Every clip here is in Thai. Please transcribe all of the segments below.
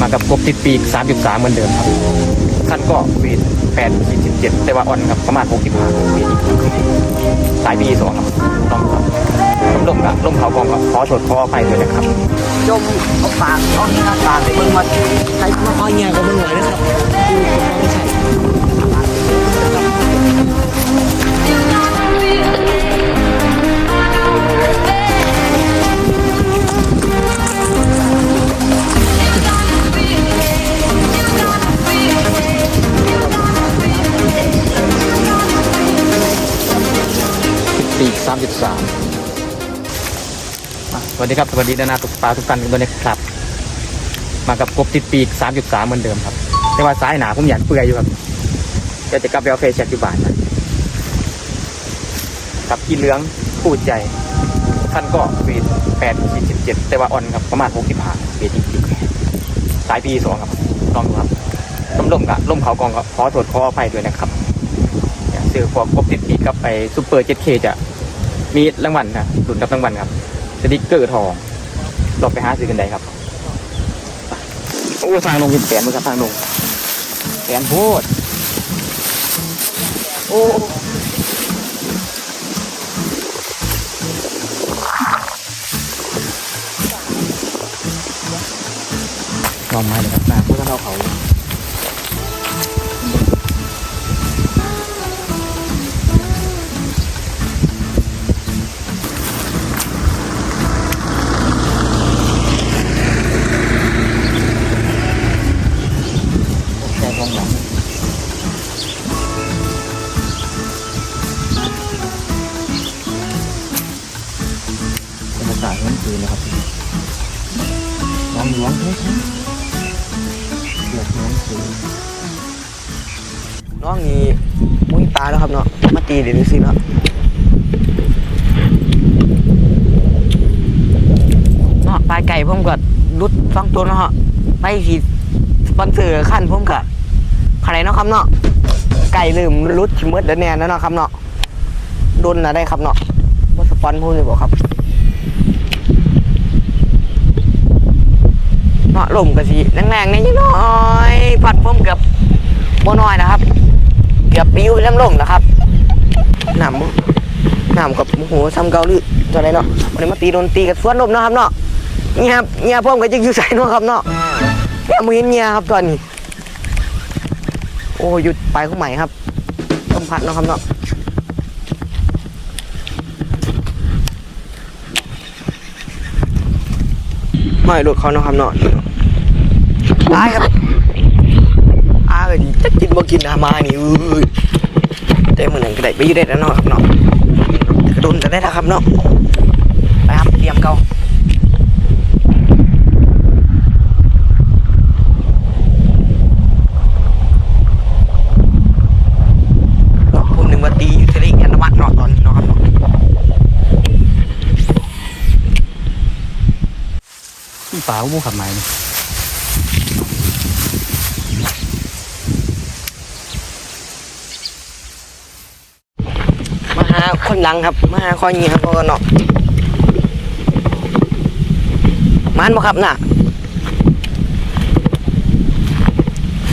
มากับกบติดปีก 3.3 เหมือนเดิมครับขั้นก็วีด8 47แต่ว่าอ่อนครับประมาณ65วีดสายปีสองครับต้องครับลมลมกับลมเขากองครับขอโทษขออภัยด้วยนะครับจมเอาปากเอานี่นะปากเบิ่งมาใช้มาอ้อยเงี้ยก็เบิ่งหน่อยนะครับดูคนไม่ใช่ วัสดีครับ สวัสดีนานาตุกปลาทุกท่านกันด้วยนะครับ มากับกบติดปีก 3.3 เหมือนเดิมครับ แต่ว่าซ้ายหนาผมอยากเปื่อยอยู่ครับเดี๋ยวจะกลับไปเอาเฟซแช็กอยู่บ้านนะกับกีเหลืองพูดใจขั้นก็วีด8 47แต่ว่าอ่อนครับประมาณ65เบียดจริงๆสายปีสองครับลองดูครับล่มลมกับล่มเขากองกับขอโทษขออภัยด้วยนะครับซื้อพวกกบติดปีกกับไปซูเปอร์เจ็ดเคจะมีรางวัลนะรุ่นรับรางวัลครับ สติกเกอร์ทองลองไปหาซื้อกันได้ครับ โอ้ทางลงเป็นแสนเหมือนกับทางลงแสนโพดโอ้ลองม้เลยครับน้าพูดเท่าเขา หลวงเฮ้ยเกือบน้องนน้องนี่มุ้งตาแล้วครับเนาะ มาตีเดี๋ยวดูสิเนาะเนาะปลายไก่ผมก็รุดสองตัวเนาะไปสีสปอนเซอร์ขั้นผมก็ขนาดเนาะครับเนาะ ไก่ลืมรุดชิมเมดแล้วเนี่นะเนาะครับเนาะโดนนะได้ครับเนาะว่าสปอนพูดเลยบอกครับ เนาะลมก็สิแรงๆนิดน่อยพัดผมเกือบบ่น้อยนะครับ เกือบปิ้วไปน้ำลมนะครับหนำบ่น้ำกับโอ้โหซ้ำเกาหลีจังไรเนาะวันนี้มาตีโดนตีกับสวนลมเนาะครับเนาะเงียบเงียบพ่อมก็จะอยู่ใส่เนาะครับเนาะเงียบมือเห็นเงียครับตอนนี้ โอ้หยุดไปข้างใหม่ครับต้มพัดเนาะครับเนาะ ไม่หลุดเขาเนาะครับเนาะตายครับอาก็ดีจะกินบ่กินนะมานี่อุ้ยแต่มื้อนั้นก็ได้ไปอยู่ได้แล้วเนาะครับเนาะกระโดนจะได้แล้วครับเนาะไปครับเตรียมเก่าเนาะผมหนึ่งว่าตีอยู่ทะเลยันวัดเนาะตอนนี้เนาะครับเนาะ ที่ป่าผู้ขับไม้นี่มาหาคนดังครับ มาหาคอยเงียครับพ่อเนาะมันบ่ครับน่ะ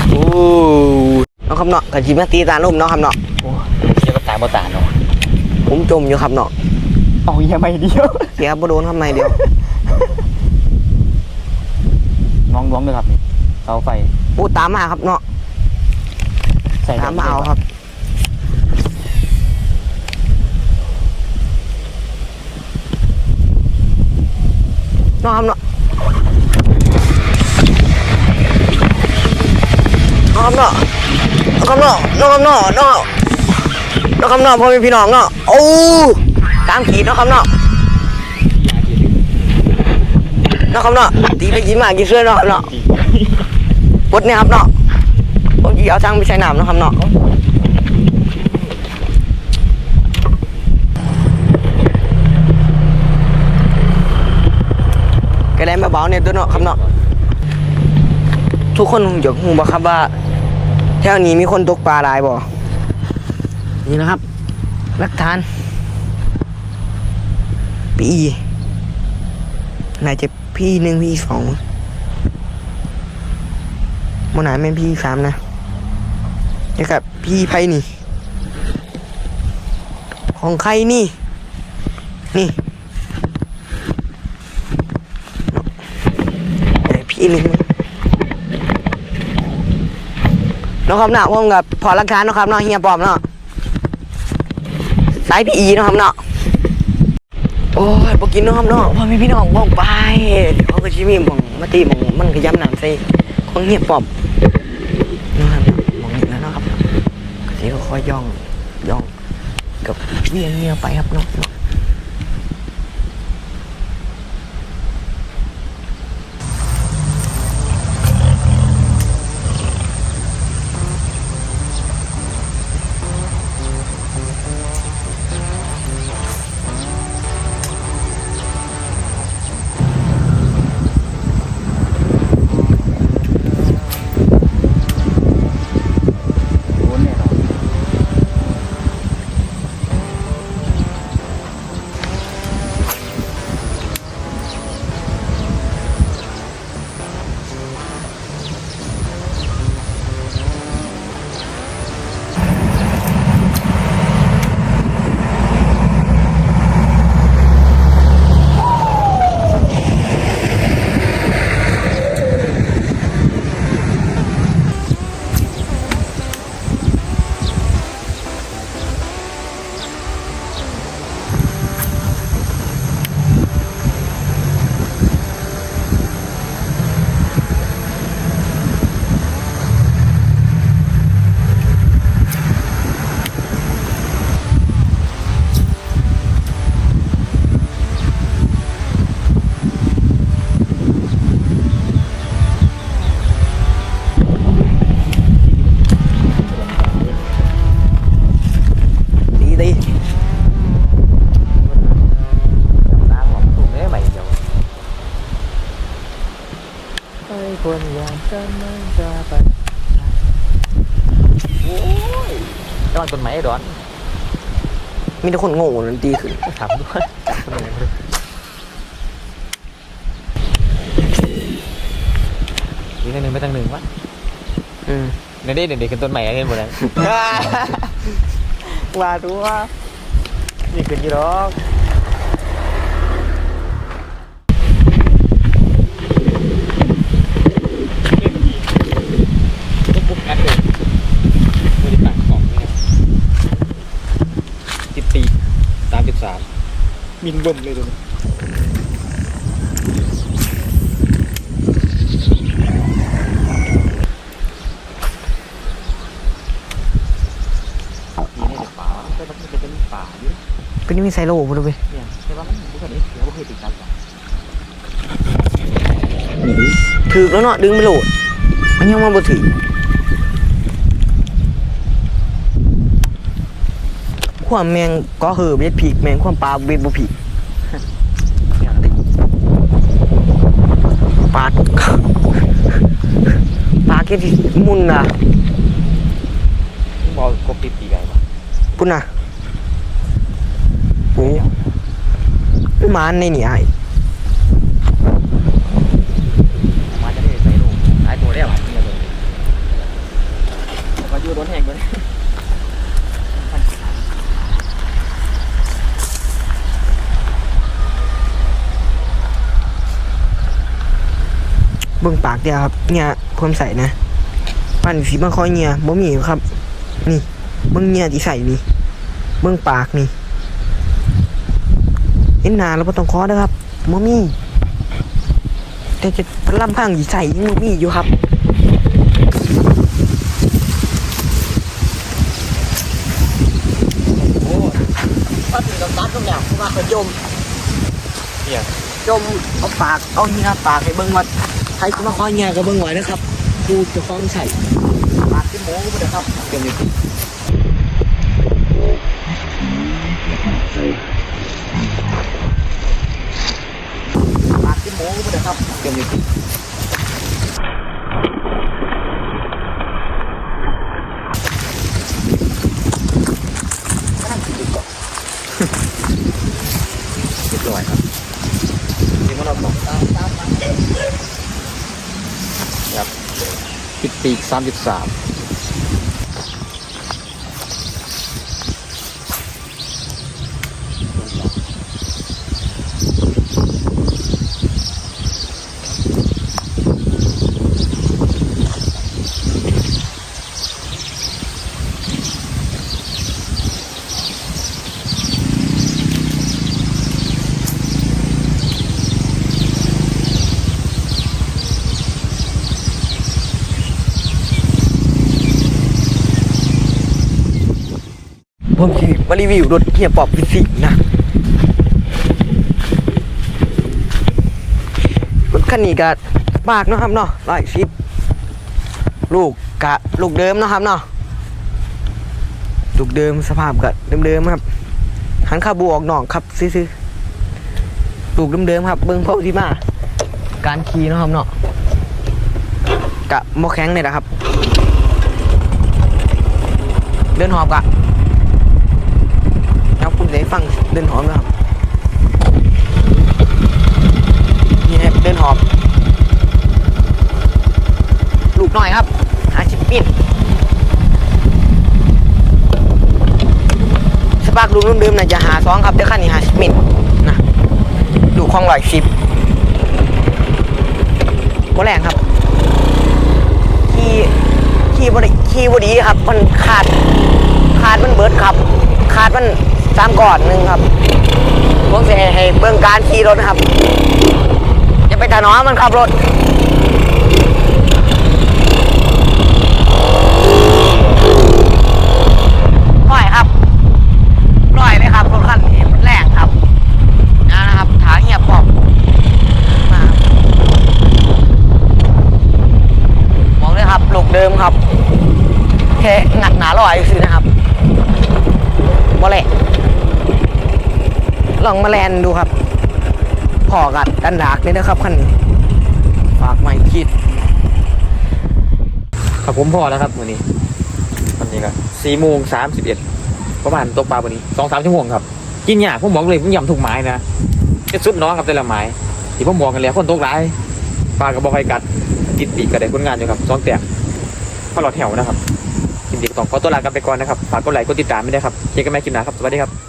โอ้เนาะครับเนาะกะจิมาตีตาลุ่มเนาะครับเนาะโอ้เสียก็ตายบ่ตายเนาะผมจมอยู่ครับเนาะเอาเหี้ยังไม่เดียวเสียบ่โดนทำไมเดียว น้องร้องด้วยครับนี่เสาไฟอู้ตามมาครับเนาะใส่ตามมาเอาครับเนาะครับเนาะเนาะครับเนาะเนาะครับเนาะเนาะครับเนาะเนาะเนาะครับเนาะพ่อแม่พี่น้องเนาะโอ้ตามขีดเนาะครับเนาะ นาะครับเนาะตีไปกินมากินเสื้อเนาะเนาะปดเนี่ยครับเนาะผมจีเอาทางไปใช้น้ำเนาะครับเนาะก็ได้มาเบาเนี่ยตัวเนาะครับเนาะทุกคนอยากหูบ่ครับว่าแถวนี้มีคนตกปลาหลายบ่นี่นะครับหลักฐานปีน่าจะ พี่หนึ่งพี่สองบนหนาแม่นพี่สามนะแล้วกับพี่ไพนี่ ของใครนี่ นี่ไหนพี่หนึ่งเนาะครับเนาะผมกับพอรักฐานเนาะครับเนาะเฮียปลอมเนาะสายพี่อีเนาะครับเนาะ โอ้ยบอกินน้อมเนาะพ่อแม่พี่น้องมอกไปเขาก็ชิมีมองมาตีมองมันก็ย้ำหนังใส่ของเงียบปอบนาะครับเนาะหมองนี้แล้วเนาะครับเนาะก็สิค่อยย่องย่องกับเวียนเงียไปครับเนาะ ดีดีน้ำหอมถูกได้ใบเดียวไอ้คนอย่างฉันมันจะไปโอ้ยกำลังต้นไม้ไอ้ดอนมีแต่คนโง่ดนตรีขึ้นถามด้วยต้นไม้เลยอีกตั้งหนึ่งไปตั้งหนึ่งวะอืมเดี๋ยวเด็กๆขึ้นต้นใหม่เห็นหมดเลย ว่าดูว่านี่ขึ้นยี่หรอกปุ๊บแอดเลยบริษัทของเนี่ยสิบสี่สามสิบสามมินเบิ่มเลยตัวนี้ในป่าแต่มันจะเป็นป่าอยู่ เป็ นนี่มีไซโลพูดเลยเนี่ยแต่ว่ามันบุคคลนี้เดี๋ยวบุคคลติดกันถือแล้วเนาะดึงไม่โหลด มันยังมาบ่ถือความแมงก็คือเบ็ดผีกแมงความปลาเบ็ดบ่ผีกเนี่ยปลาปลาเก็ดมุนน่ะบอกกบติดตีไก่ปะพุ่นน่ะโอ้ ยมานในนี่ไอ้มาจะได้ใส่ลูกหลายตัวแล้วเนี่ยเลยแล้วก็ยูโดนแหงด้วยเบิ่งปากเดียวครับ เนี่ยความใส่นะปั่นสีบางคอยเนี่ยบ่มีครับ นี่เบิ่งเนี่ยที่ใส่นี่เบิ่งปากนี่ เห็นหน้าแล้วบ่ต้องคอเด้อครับบ่มีแต่จะลำพังที่ใส่ยังบ่มีอยู่ครับโอ้ก็ถึงกับตัดตรงแล้วเพราะว่าเขาจมเนี่ยจมเอาปากเอาเหียปากให้เบิ่งว่าใครก็มาคอยเหียก็เบิ่งไว้นะครับกูจะฟ้องใส่ปากที่โม้ก็บ่ได้ครับเต็มเลย ปากที่โม้ก็บ่ได้ครับเต็มเลยเรียบร้อยครับนี่มันเราบอกตามตามตามครับปิดปีกสามจุดสาม ผ มารีวิวรถเฮียปอบฟิสิกนะรถคันนี้ก็มากเนาะครับเนาะร้อยสิบลูกกะลูกเดิมเนาะครับเนาะลูกเดิมสภาพก็เดิมๆครับหันข้าบูออกหนอกครับซื้อๆลูกเดิมๆครับ เบิ้งเผาที่มาการขี่เนาะครับเนาะกะโมแข็งเนี่ยนะครับ เดินหอบกะ ครับคุณจะได้ฟังเดินหอมนะครับนี่ครับเดินหอม ลูกหน่อยครับหาชิปปิ้นสปาร์กลูกเดิมน่ะจะหาสองครับเดี๋ยวขั้นนี้หาชิปปิ้นนะดูคลองลอยสิบโมแรงครับขี่ขี่บริขี่บดีครับมันขาดขาดมันเบิดครับ ขาดมัน สามก่อนหนึ่งครับผมจะให้เบื้องการขี่รถครับ จะไปถนอมันขับรถปล่อยครับปล่อยเลยครับรถคันนี้มันแรงครับนะนะครับถาเงียบบอกมาครับบอกเลยครับลูกเดิมครับ แค่งัดหนาลอยซื้อนะครับบ่แหละลองมาแลนดูครับ พอกัด ดันดากนี่นะครับคันนี้ฝากไม่คิดครับผมพอแล้วครับวันนี้วันนี้ก็สี่โมงสามสิบเอ็ดประมาณตกปลาวันนี้สองสามชั่วโมงครับ กินยาผมบอกเลยผมยำถูกไม้นะจะสุดน้องครับแต่ละไม้ที่ผมบอกกันแล้วคนตกร้ายปลากระบอกไฟกัดติดปีกกระไดผลงานอยู่ครับสองแตกพอหลอดแถวนะครับกินดีกต้องขอตัวลากันไปก่อนนะครับฝากกดไลค์กดติดตามไม่ได้ครับเจอกันใหม่คลิปหน้าครับสวัสดีครับ